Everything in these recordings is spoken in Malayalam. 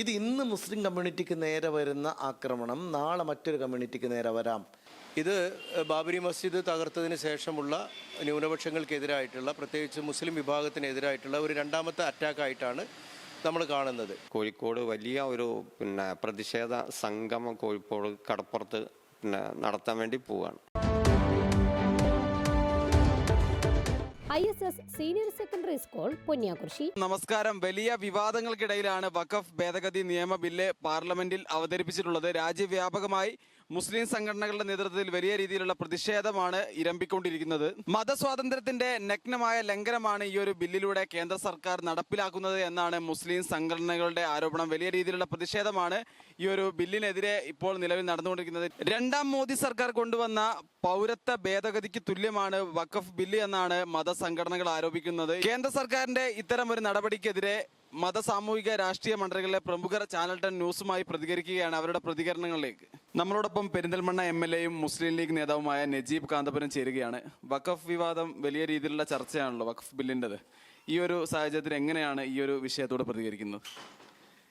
ഇത് ഇന്ന് മുസ്ലിം കമ്മ്യൂണിറ്റിക്ക് നേരെ വരുന്ന ആക്രമണം. നാളെ മറ്റൊരു കമ്മ്യൂണിറ്റിക്ക് നേരെ വരാം. ഇത് ബാബരി മസ്ജിദ് തകർത്തതിന് ശേഷമുള്ള ന്യൂനപക്ഷങ്ങൾക്കെതിരായിട്ടുള്ള പ്രത്യേകിച്ച് മുസ്ലിം വിഭാഗത്തിനെതിരായിട്ടുള്ള ഒരു രണ്ടാമത്തെ അറ്റാക്കായിട്ടാണ് നമ്മൾ കാണുന്നത്. കോഴിക്കോട് വലിയ ഒരു പിന്നെ പ്രതിഷേധ സംഗമം കോഴിക്കോട് കടപ്പുറത്ത് പിന്നെ നടത്താൻ വേണ്ടി പോവുകയാണ് I S S senior secondary school Ponniakurissi നമസ്കാരം. വലിയ വിവാദങ്ങൾക്കിടയിലാണ് വഖഫ് ഭേദഗതി നിയമ ബില്ല് പാർലമെന്റിൽ അവതരിപ്പിച്ചിട്ടുള്ളത്. രാജ്യവ്യാപകമായി മുസ്ലിം സംഘടനകളുടെ നേതൃത്വത്തിൽ വലിയ രീതിയിലുള്ള പ്രതിഷേധമാണ് ഇരമ്പിക്കൊണ്ടിരിക്കുന്നത്. മതസ്വാതന്ത്ര്യത്തിന്റെ നഗ്നമായ ലംഘനമാണ് ഈ ഒരു ബില്ലിലൂടെ കേന്ദ്ര സർക്കാർ നടപ്പിലാക്കുന്നത് എന്നാണ് മുസ്ലിം സംഘടനകളുടെ ആരോപണം. വലിയ രീതിയിലുള്ള പ്രതിഷേധമാണ് ഈ ഒരു ബില്ലിനെതിരെ ഇപ്പോൾ നിലവിൽ നടന്നുകൊണ്ടിരിക്കുന്നത്. രണ്ടാം മോദി സർക്കാർ കൊണ്ടുവന്ന പൗരത്വ ഭേദഗതിക്ക് തുല്യമാണ് വഖഫ് ബില്ല് എന്നാണ് മതസംഘടനകൾ ആരോപിക്കുന്നത്. കേന്ദ്ര സർക്കാരിന്റെ ഇത്തരം ഒരു നടപടിക്കെതിരെ മത സാമൂഹിക രാഷ്ട്രീയ മണ്ഡലങ്ങളിലെ പ്രമുഖർ ചാനൽ ടെൻ ന്യൂസുമായി പ്രതികരിക്കുകയാണ് അവരുടെ പ്രതികരണങ്ങളിലേക്ക്. നമ്മളോടൊപ്പം പെരിന്തൽമണ്ണ എം എൽ എയും മുസ്ലിം ലീഗ് നേതാവുമായ നജീബ് കാന്തപുരം ചേരുകയാണ്. വഖഫ് വിവാദം വലിയ രീതിയിലുള്ള ചർച്ചയാണല്ലോ വഖഫ് ബില്ലിന്റെത്. ഈ ഒരു സാഹചര്യത്തിൽ എങ്ങനെയാണ് ഈ ഒരു വിഷയത്തോട് പ്രതികരിക്കുന്നത്?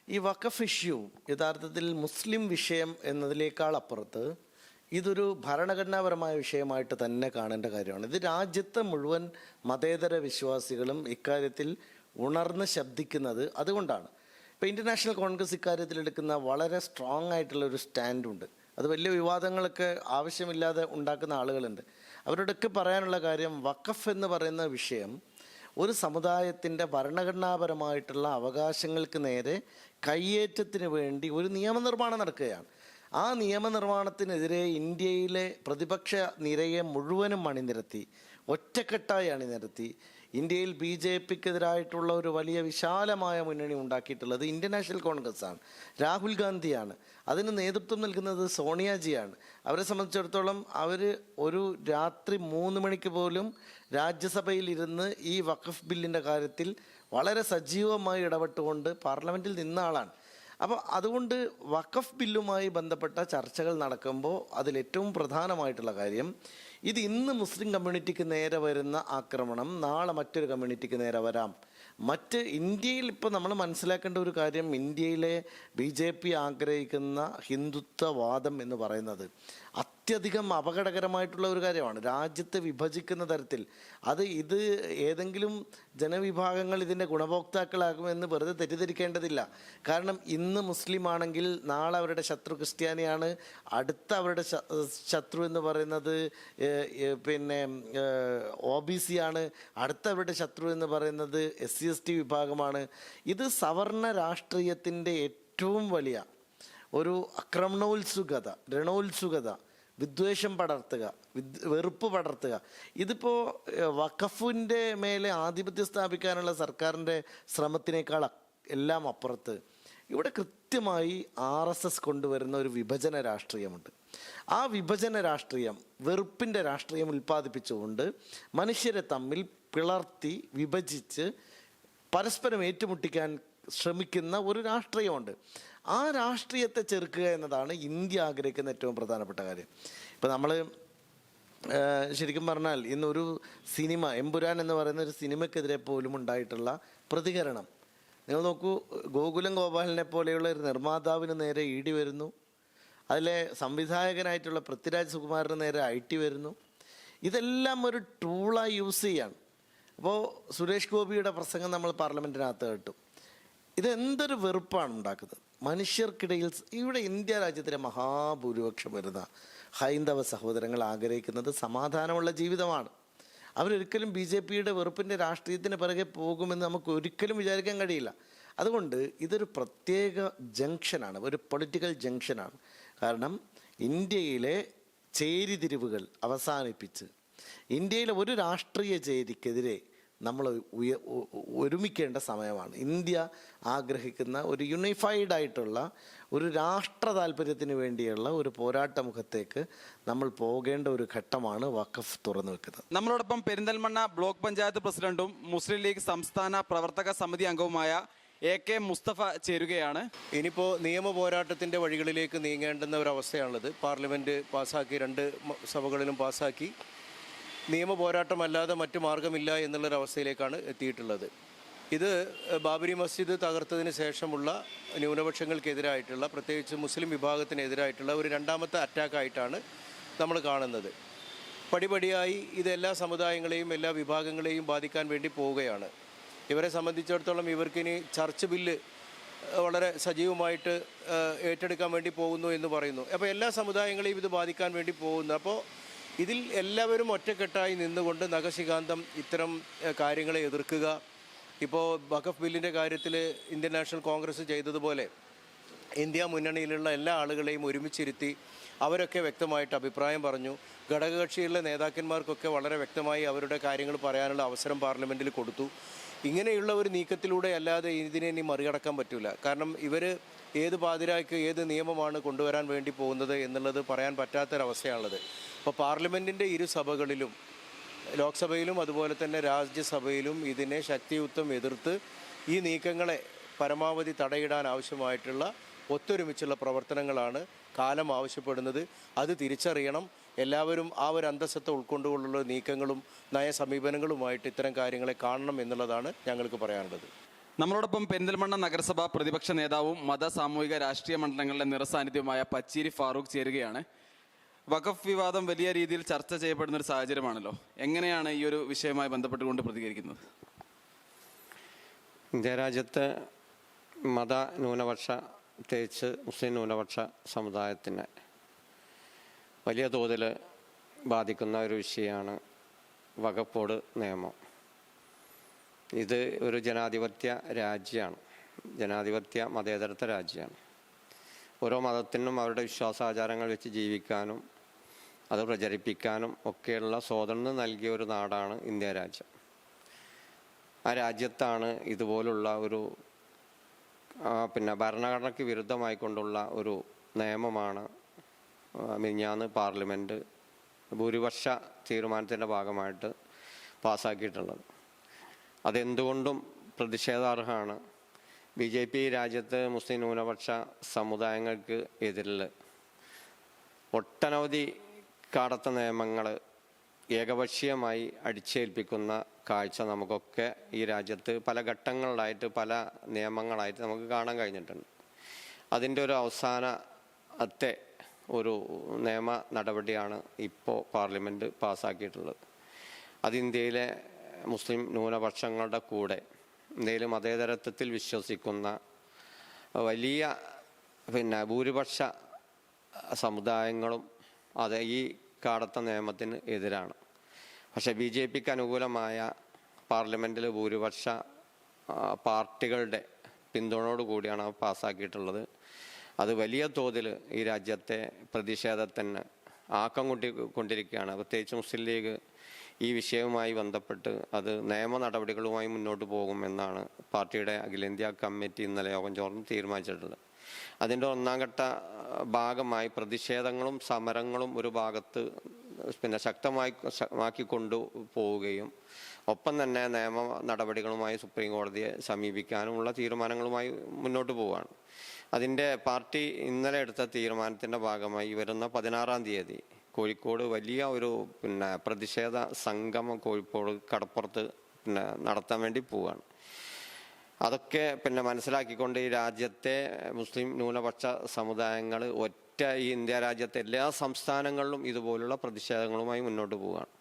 ഈ വഖഫ് ഇഷ്യൂ യഥാർത്ഥത്തിൽ മുസ്ലിം വിഷയം എന്നതിനേക്കാൾ അപ്പുറത്ത് ഇതൊരു ഭരണഘടനാപരമായ വിഷയമായിട്ട് തന്നെ കാണേണ്ട കാര്യമാണ്. ഇത് രാജ്യത്തെ മുഴുവൻ മതേതര വിശ്വാസികളും ഇക്കാര്യത്തിൽ ഉണർന്ന് ശബ്ദിക്കുന്നത് അതുകൊണ്ടാണ്. ഇപ്പോൾ ഇന്റർനാഷണൽ കോൺഗ്രസ് ഇക്കാര്യത്തിൽ എടുക്കുന്ന വളരെ സ്ട്രോങ് ആയിട്ടുള്ള ഒരു സ്റ്റാൻഡുണ്ട് അത് വലിയ വിവാദങ്ങളൊക്കെ ആവശ്യമില്ലാതെ ഉണ്ടാക്കുന്ന ആളുകളുണ്ട്. അവരോടൊക്കെ പറയാനുള്ള കാര്യം വഖഫ് എന്ന് പറയുന്ന വിഷയം ഒരു സമുദായത്തിന്റെ ഭരണഘടനാപരമായിട്ടുള്ള അവകാശങ്ങൾക്ക് നേരെ കയ്യേറ്റത്തിന് വേണ്ടി ഒരു നിയമനിർമ്മാണം നടക്കുകയാണ്. ആ നിയമനിർമ്മാണത്തിനെതിരെ ഇന്ത്യയിലെ പ്രതിപക്ഷ നിരയെ മുഴുവനും അണിനിരത്തി ഒറ്റക്കെട്ടായി അണിനിരത്തി. ഇന്ത്യയിൽ ബി ജെ പിക്കെതിരായിട്ടുള്ള ഒരു വലിയ വിശാലമായ മുന്നണി ഉണ്ടാക്കിയിട്ടുള്ളത് ഇന്ത്യൻ നാഷണൽ കോൺഗ്രസ് ആണ് രാഹുൽ ഗാന്ധിയാണ്. അതിന് നേതൃത്വം നൽകുന്നത് സോണിയാജിയാണ്. അവരെ സംബന്ധിച്ചിടത്തോളം അവർ ഒരു രാത്രി മൂന്ന് മണിക്ക് പോലും രാജ്യസഭയിൽ ഇരുന്ന് ഈ വഖഫ് ബില്ലിന്റെ കാര്യത്തിൽ വളരെ സജീവമായി ഇടപെട്ടുകൊണ്ട് പാർലമെന്റിൽ നിന്ന ആളാണ്. അപ്പോൾ അതുകൊണ്ട് വഖഫ് ബില്ലുമായി ബന്ധപ്പെട്ട ചർച്ചകൾ നടക്കുമ്പോൾ അതിലേറ്റവും പ്രധാനമായിട്ടുള്ള കാര്യം ഇത് ഇന്ന് മുസ്ലിം കമ്മ്യൂണിറ്റിക്ക് നേരെ വരുന്ന ആക്രമണം നാളെ മറ്റൊരു കമ്മ്യൂണിറ്റിക്ക് നേരെ വരാം. മറ്റ് ഇന്ത്യയിൽ ഇപ്പോൾ നമ്മൾ മനസ്സിലാക്കേണ്ട ഒരു കാര്യം ഇന്ത്യയിലെ ബി ജെ പി ആഗ്രഹിക്കുന്ന ഹിന്ദുത്വവാദം എന്ന് പറയുന്നത്. അത്യധികം അപകടകരമായിട്ടുള്ള ഒരു കാര്യമാണ്. രാജ്യത്തെ വിഭജിക്കുന്ന തരത്തിൽ. അത് ഇത് ഏതെങ്കിലും ജനവിഭാഗങ്ങൾ ഇതിന്റെ ഗുണഭോക്താക്കളാകുമെന്ന് വെറുതെ തെറ്റിദ്ധരിക്കേണ്ടതില്ല. കാരണം ഇന്ന് മുസ്ലിം ആണെങ്കിൽ നാളെ അവരുടെ ശത്രു ക്രിസ്ത്യാനിയാണ് അടുത്ത അവരുടെ ശത്രു എന്ന് പറയുന്നത് പിന്നെ ഒ ബി സി ആണ് അടുത്ത അവരുടെ ശത്രു എന്ന് പറയുന്നത് എസ് സി എസ് ടി വിഭാഗമാണ്. ഇത് സവർണ രാഷ്ട്രീയത്തിന്റെ ഏറ്റവും വലിയ ഒരു അക്രമണോത്സുകത രണോത്സുകത. വിദ്വേഷം പടർത്തുക വെറുപ്പ് പടർത്തുക. ഇതിപ്പോൾ വഖഫിന്റെ മേലെ ആധിപത്യം സ്ഥാപിക്കാനുള്ള സർക്കാരിന്റെ ശ്രമത്തിനേക്കാൾ എല്ലാം അപ്പുറത്ത് ഇവിടെ കൃത്യമായി ആർ എസ് എസ് കൊണ്ടുവരുന്ന ഒരു വിഭജന രാഷ്ട്രീയമുണ്ട്. ആ വിഭജന രാഷ്ട്രീയം വെറുപ്പിന്റെ രാഷ്ട്രീയം ഉൽപ്പാദിപ്പിച്ചുകൊണ്ട് മനുഷ്യരെ തമ്മിൽ പിളർത്തി വിഭജിച്ച് പരസ്പരം ഏറ്റുമുട്ടിക്കാൻ ശ്രമിക്കുന്ന ഒരു രാഷ്ട്രീയമുണ്ട്. ആ രാഷ്ട്രീയത്തെ ചെറുക്കുക എന്നതാണ് ഇന്ത്യ ആഗ്രഹിക്കുന്ന ഏറ്റവും പ്രധാനപ്പെട്ട കാര്യം. ഇപ്പം നമ്മൾ ശരിക്കും പറഞ്ഞാൽ ഇന്നൊരു സിനിമ എമ്പുരാൻ എന്ന് പറയുന്ന ഒരു സിനിമയ്ക്കെതിരെ പോലും ഉണ്ടായിട്ടുള്ള പ്രതികരണം. നിങ്ങൾ നോക്കൂ ഗോകുലം ഗോപാലിനെ പോലെയുള്ള ഒരു നിർമ്മാതാവിന് നേരെ ഇടി വരുന്നു. അതിലെ സംവിധായകനായിട്ടുള്ള പൃഥ്വിരാജ് സുകുമാറിന് നേരെ ഐ ടി വരുന്നു. ഇതെല്ലാം ഒരു ടൂളായി യൂസ് ചെയ്യാണ്. അപ്പോൾ സുരേഷ് ഗോപിയുടെ പ്രസംഗം നമ്മൾ പാർലമെന്റിനകത്ത് കേട്ടു. ഇതെന്തൊരു വെറുപ്പാണ് ഉണ്ടാക്കുന്നത്. മനുഷ്യർക്കിടയിൽ ഇവിടെ ഇന്ത്യ രാജ്യത്തിലെ മഹാഭൂരിപക്ഷം വരുന്ന ഹൈന്ദവ സഹോദരങ്ങൾ ആഗ്രഹിക്കുന്നത് സമാധാനമുള്ള ജീവിതമാണ്. അവരൊരിക്കലും ബി ജെ പിയുടെ വെറുപ്പിന്റെ രാഷ്ട്രീയത്തിന് പിറകെ പോകുമെന്ന് നമുക്ക് ഒരിക്കലും വിചാരിക്കാൻ കഴിയില്ല. അതുകൊണ്ട് ഇതൊരു പ്രത്യേക ജംഗ്ഷനാണ് ഒരു പൊളിറ്റിക്കൽ ജംഗ്ഷനാണ്. കാരണം ഇന്ത്യയിലെ ചേരിതിരിവുകൾ അവസാനിപ്പിച്ച് ഇന്ത്യയിലെ ഒരു രാഷ്ട്രീയ ചേരിക്കെതിരെ നമ്മൾ ഉയ ഒരുമിക്കേണ്ട സമയമാണ്. ഇന്ത്യ ആഗ്രഹിക്കുന്ന ഒരു യുണിഫൈഡ് ആയിട്ടുള്ള ഒരു രാഷ്ട്ര താല്പര്യത്തിന് വേണ്ടിയുള്ള ഒരു പോരാട്ട മുഖത്തേക്ക് നമ്മൾ പോകേണ്ട ഒരു ഘട്ടമാണ് വഖഫ് തുറന്നു വെക്കുന്നത്. നമ്മളോടൊപ്പം പെരിന്തൽമണ്ണ ബ്ലോക്ക് പഞ്ചായത്ത് പ്രസിഡന്റും മുസ്ലിം ലീഗ് സംസ്ഥാന പ്രവർത്തക സമിതി അംഗവുമായ എ കെ മുസ്തഫ ചേരുകയാണ്. ഇനിയിപ്പോൾ നിയമ പോരാട്ടത്തിന്റെ വഴികളിലേക്ക് നീങ്ങേണ്ടുന്ന ഒരു അവസ്ഥയാണുള്ളത്. പാർലമെന്റ് പാസ്സാക്കി രണ്ട് സഭകളിലും പാസ്സാക്കി. നിയമ പോരാട്ടമല്ലാതെ മറ്റു മാർഗമില്ല എന്നുള്ളൊരവസ്ഥയിലേക്കാണ് എത്തിയിട്ടുള്ളത്. ഇത് ബാബരി മസ്ജിദ് തകർത്തതിന് ശേഷമുള്ള ന്യൂനപക്ഷങ്ങൾക്കെതിരായിട്ടുള്ള പ്രത്യേകിച്ച് മുസ്ലിം വിഭാഗത്തിനെതിരായിട്ടുള്ള ഒരു രണ്ടാമത്തെ അറ്റാക്കായിട്ടാണ് നമ്മൾ കാണുന്നത്. പടിപടിയായി ഇത് എല്ലാ സമുദായങ്ങളെയും എല്ലാ വിഭാഗങ്ങളെയും ബാധിക്കാൻ വേണ്ടി പോവുകയാണ്. ഇവരെ സംബന്ധിച്ചിടത്തോളം ഇവർക്കിനി ചർച്ച് ബില്ല് വളരെ സജീവമായിട്ട് ഏറ്റെടുക്കാൻ വേണ്ടി പോകുന്നു എന്ന് പറയുന്നു. അപ്പോൾ എല്ലാ സമുദായങ്ങളെയും ഇത് ബാധിക്കാൻ വേണ്ടി പോകുന്നു. അപ്പോൾ ഇതിൽ എല്ലാവരും ഒറ്റക്കെട്ടായി നിന്നുകൊണ്ട് നഖശികാന്തം ഇത്തരം കാര്യങ്ങളെ എതിർക്കുക. ഇപ്പോൾ വഖഫ് ബില്ലിന്റെ കാര്യത്തിൽ ഇന്ത്യൻ നാഷണൽ കോൺഗ്രസ് ചെയ്തതുപോലെ ഇന്ത്യ മുന്നണിയിലുള്ള എല്ലാ ആളുകളെയും ഒരുമിച്ചിരുത്തി അവരൊക്കെ വ്യക്തമായിട്ട് അഭിപ്രായം പറഞ്ഞു. ഘടകകക്ഷികളിലെ നേതാക്കന്മാർക്കൊക്കെ വളരെ വ്യക്തമായി അവരുടെ കാര്യങ്ങൾ പറയാനുള്ള അവസരം പാർലമെന്റിൽ കൊടുത്തു. ഇങ്ങനെയുള്ള ഒരു നീക്കത്തിലൂടെ അല്ലാതെ ഇതിനെ ഇനി മറികടക്കാൻ പറ്റില്ല കാരണം ഇവർ ഏത് പാതിരായ്ക്ക് ഏത് നിയമമാണ് കൊണ്ടുവരാൻ വേണ്ടി പോകുന്നത് എന്നുള്ളത് പറയാൻ പറ്റാത്തൊരവസ്ഥയാണുള്ളത്. അപ്പോൾ പാർലമെന്റിന്റെ ഇരു സഭകളിലും ലോക്സഭയിലും അതുപോലെ തന്നെ രാജ്യസഭയിലും ഇതിനെ ശക്തിയുക്തം എതിർത്ത് ഈ നീക്കങ്ങളെ പരമാവധി തടയിടാൻ ആവശ്യമായിട്ടുള്ള ഒത്തൊരുമിച്ചുള്ള പ്രവർത്തനങ്ങളാണ് കാലം ആവശ്യപ്പെടുന്നത്. അത് തിരിച്ചറിയണം. എല്ലാവരും ആ ഒരു അന്തസ്സത്തെ ഉൾക്കൊണ്ടുകൊണ്ടുള്ള നീക്കങ്ങളും നയസമീപനങ്ങളുമായിട്ട് ഇത്തരം കാര്യങ്ങളെ കാണണം എന്നുള്ളതാണ് ഞങ്ങൾക്ക് പറയാനുള്ളത്. നമ്മളോടൊപ്പം പെരിന്തൽമണ്ണ നഗരസഭ പ്രതിപക്ഷ നേതാവും മത സാമൂഹിക രാഷ്ട്രീയ മണ്ഡലങ്ങളുടെ നിറസാന്നിധ്യവുമായ പച്ചീരി ഫാറൂഖ് ചേരുകയാണ്. വഖഫ് വിവാദം വലിയ രീതിയിൽ ചർച്ച ചെയ്യപ്പെടുന്ന ഒരു സാഹചര്യമാണല്ലോ. എങ്ങനെയാണ് ഈ ഒരു വിഷയവുമായി ബന്ധപ്പെട്ടുകൊണ്ട് പ്രതികരിക്കുന്നത്? ഇന്ത്യ മത ന്യൂനപക്ഷ പ്രത്യേകിച്ച് മുസ്ലിം ന്യൂനപക്ഷ സമുദായത്തിനെ വലിയ തോതിൽ ബാധിക്കുന്ന ഒരു വിഷയമാണ് വകപ്പോട് നിയമം. ഇത് ഒരു ജനാധിപത്യ രാജ്യമാണ്. ജനാധിപത്യ മതേതരത്വ രാജ്യമാണ്. ഓരോ മതത്തിനും അവരുടെ വിശ്വാസാചാരങ്ങൾ വെച്ച് ജീവിക്കാനും അത് പ്രചരിപ്പിക്കാനും ഒക്കെയുള്ള സ്വാതന്ത്ര്യം നൽകിയ ഒരു നാടാണ് ഇന്ത്യ രാജ്യം. ആ രാജ്യത്താണ് ഇതുപോലുള്ള ഒരു പിന്നെ ഭരണഘടനയ്ക്ക് വിരുദ്ധമായിക്കൊണ്ടുള്ള ഒരു നിയമമാണ് മിഞ്ഞാന്ന് പാർലമെന്റ് ഭൂരിപക്ഷ തീരുമാനത്തിന്റെ ഭാഗമായിട്ട് പാസ്സാക്കിയിട്ടുള്ളത് അതെന്തുകൊണ്ടും പ്രതിഷേധാർഹമാണ്. ബി ജെ പി രാജ്യത്ത് മുസ്ലിം ന്യൂനപക്ഷ സമുദായങ്ങൾക്ക് എതിരിൽ ഒട്ടനവധി കാടത്ത നിയമങ്ങൾ ഏകപക്ഷീയമായി അടിച്ചേൽപ്പിക്കുന്ന കാഴ്ച നമുക്കൊക്കെ ഈ രാജ്യത്ത് പല ഘട്ടങ്ങളിലായിട്ട് പല നിയമങ്ങളായിട്ട് നമുക്ക് കാണാൻ കഴിഞ്ഞിട്ടുണ്ട്. അതിന്റെ ഒരു അവസാനത്തെ ഒരു നിയമ നടപടിയാണ് ഇപ്പോൾ പാർലമെന്റ് പാസ്സാക്കിയിട്ടുള്ളത്. അത് ഇന്ത്യയിലെ മുസ്ലിം ന്യൂനപക്ഷങ്ങളുടെ കൂടെ ഇന്ത്യയിൽ മതേതരത്വത്തിൽ വിശ്വസിക്കുന്ന വലിയ പിന്നെ ഭൂരിപക്ഷ സമുദായങ്ങളും അത് ഈ കാടത്ത നിയമത്തിന് എതിരാണ്. പക്ഷേ ബി ജെ പിക്ക് അനുകൂലമായ പാർലമെന്റിൽ ഭൂരിപക്ഷ പാർട്ടികളുടെ പിന്തുണയോട് കൂടിയാണ് അത് പാസ്സാക്കിയിട്ടുള്ളത്. അത് വലിയ തോതിൽ ഈ രാജ്യത്തെ പ്രതിഷേധത്തിന് ആക്കം കൊണ്ടി കൊണ്ടിരിക്കുകയാണ്. പ്രത്യേകിച്ച് മുസ്ലിം ലീഗ് ഈ വിഷയവുമായി ബന്ധപ്പെട്ട് അത് നിയമ നടപടികളുമായി മുന്നോട്ട് പോകുമെന്നാണ് പാർട്ടിയുടെ അഖിലേന്ത്യാ കമ്മിറ്റി ഇന്നലെ യോഗം ചേർന്ന് തീരുമാനിച്ചിട്ടുള്ളത്. അതിന്റെ ഒന്നാം ഘട്ട ഭാഗമായി പ്രതിഷേധങ്ങളും സമരങ്ങളും ഒരു ഭാഗത്ത് പിന്നെ ശക്തമായി ശക്തമാക്കി കൊണ്ടു പോവുകയും ഒപ്പം തന്നെ നിയമ നടപടികളുമായി സുപ്രീം കോടതിയെ സമീപിക്കാനുമുള്ള തീരുമാനങ്ങളുമായി മുന്നോട്ട് പോവുകയാണ്. അതിന്റെ പാർട്ടി ഇന്നലെ എടുത്ത തീരുമാനത്തിന്റെ ഭാഗമായി വരുന്ന പതിനാറാം തീയതി കോഴിക്കോട് വലിയ ഒരു പിന്നെ പ്രതിഷേധ സംഗമം കോഴിക്കോട് കടപ്പുറത്ത് പിന്നെ നടത്താൻ വേണ്ടി പോവുകയാണ്. അതൊക്കെ പിന്നെ മനസ്സിലാക്കിക്കൊണ്ട് ഈ രാജ്യത്തെ മുസ്ലിം ന്യൂനപക്ഷ സമുദായങ്ങൾ ഒറ്റ ഈ ഇന്ത്യ രാജ്യത്തെ എല്ലാ സംസ്ഥാനങ്ങളിലും ഇതുപോലുള്ള പ്രതിഷേധങ്ങളുമായി മുന്നോട്ട് പോവുകയാണ്.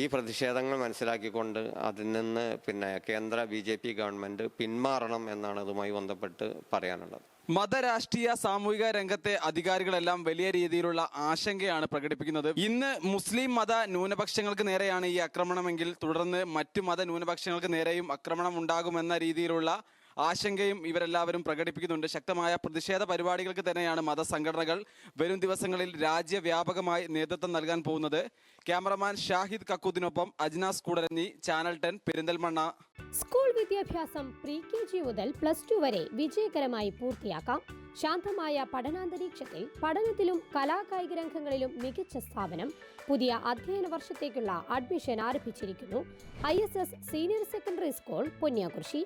ഈ പ്രതിഷേധങ്ങൾ മനസ്സിലാക്കിക്കൊണ്ട് അതിൽ നിന്ന് പിന്നെ കേന്ദ്ര ബി ഗവൺമെന്റ് പിന്മാറണം എന്നാണ് ഇതുമായി ബന്ധപ്പെട്ട് പറയാനുള്ളത്. മതരാഷ്ട്രീയ സാമൂഹിക രംഗത്തെ അധികാരികളെല്ലാം വലിയ രീതിയിലുള്ള ആശങ്കയാണ് പ്രകടിപ്പിക്കുന്നത്. ഇന്ന് മുസ്ലിം മത ന്യൂനപക്ഷങ്ങൾക്ക് നേരെയാണ് ഈ ആക്രമണമെങ്കിൽ തുടർന്ന് മറ്റു മത ന്യൂനപക്ഷങ്ങൾക്ക് നേരെയും ആക്രമണം ഉണ്ടാകുമെന്ന രീതിയിലുള്ള ആശങ്കയും ഇവരെല്ലാവരും പ്രകടിപ്പിക്കുന്നുണ്ട്. ശക്തമായ പ്രതിഷേധ പരിപാടികൾക്ക് തന്നെയാണ് മതസംഘടനകൾ വരും ദിവസങ്ങളിൽ രാജ്യവ്യാപകമായി നേതൃത്വം നൽകാൻ പോകുന്നത്. Cameraman Shahid കക്കൂദിനൊപ്പം Ajnas Koodaranji channel ten Perinthalmanna. School വിദ്യാഭ്യാസം പ്രീ കെ ജി മുതൽ പ്ലസ് ടു വരെ വിജയകരമായി പൂർത്തിയാക്കാം. ശാന്തമായ പഠനാന്തരീക്ഷത്തിൽ പഠനത്തിലും കലാകായിക രംഗങ്ങളിലും മികച്ച സ്ഥാപനം പുതിയ അധ്യയന വർഷത്തേക്കുള്ള അഡ്മിഷൻ ആരംഭിച്ചിരിക്കുന്നു. I senior secondary school Ponniakurissi